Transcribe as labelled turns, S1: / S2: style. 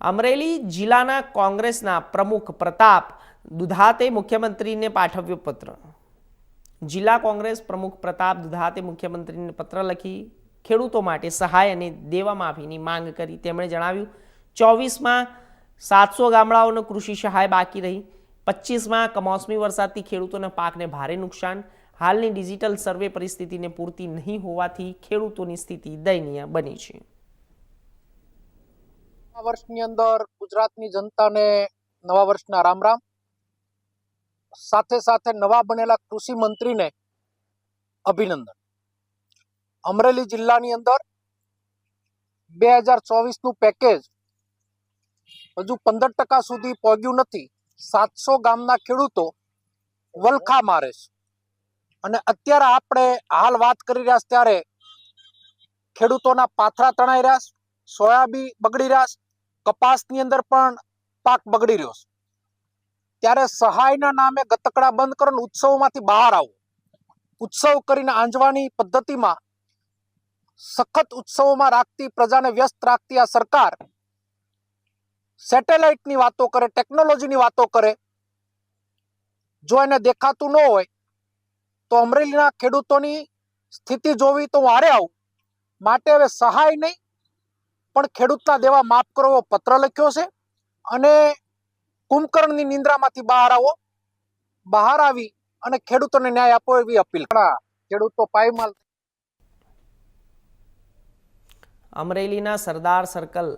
S1: અમરેલી જિલ્લાના કોંગ્રેસના પ્રમુખ પ્રતાપ દુધાતે મુખ્યમંત્રીને પાઠવ્યો પત્ર. જિલ્લા કોંગ્રેસ પ્રમુખ પ્રતાપ દુધાતે મુખ્યમંત્રીને પત્ર લખી ખેડૂતો માટે સહાય અને દેવા માફીની માંગ કરી. તેમણે જણાવ્યું, ચોવીસમાં સાતસો ગામડાઓનો કૃષિ સહાય બાકી રહી. પચીસમાં કમોસમી વરસાદથી ખેડૂતોના પાકને ભારે નુકસાન. હાલની ડિજિટલ સર્વે પરિસ્થિતિને પૂરતી નહીં હોવાથી ખેડૂતોની સ્થિતિ દયનીય બની છે.
S2: આ વર્ષની અંદર ગુજરાતની જનતાને નવા વર્ષના રામ રામ સાથે સાથે નવા બનેલા કૃષિ મંત્રીને અભિનંદન. અમરેલી જિલ્લાની અંદર બે હજાર ચોવીસનું પેકેજ હજુ પંદર ટકા સુધી પહોંચ્યું નથી. સાતસો ગામના ખેડૂતો વલખા મારે છે. અને અત્યારે આપણે હાલ વાત કરી રહ્યા ત્યારે ખેડૂતોના પાથરા તણાઈ રહ્યા સોયાબી બગડી રહ્યા કપાસની અંદર પણ પાક બગડી રહ્યો છે. ત્યારે સહાયના નામે ગતકડા બંધ કરો ને ઉત્સવમાંથી બહાર આવો. ઉત્સવ કરીને આંજવાની પદ્ધતિમાં સખત ઉત્સવોમાં રાખતી પ્રજાને વ્યસ્ત રાખતી આ સરકાર સેટેલાઇટની વાતો કરે, ટેકનોલોજીની વાતો કરે, જો એને દેખાતું ન હોય તો અમરેલીના ખેડૂતોની સ્થિતિ જોવી તો હારે આવું. માટે હવે સહાય નહીં પણ ખેડૂતના દેવા માફ કરો પત્ર લખ્યો છે અને કુંભકર્ણની નિંદ્રામાંથી બહાર આવો. બહાર આવી અને ખેડૂતોને ન્યાય આપો એવી અપીલ. ખેડૂતો પાયમાલ.
S1: અમરેલીના સરદાર સર્કલ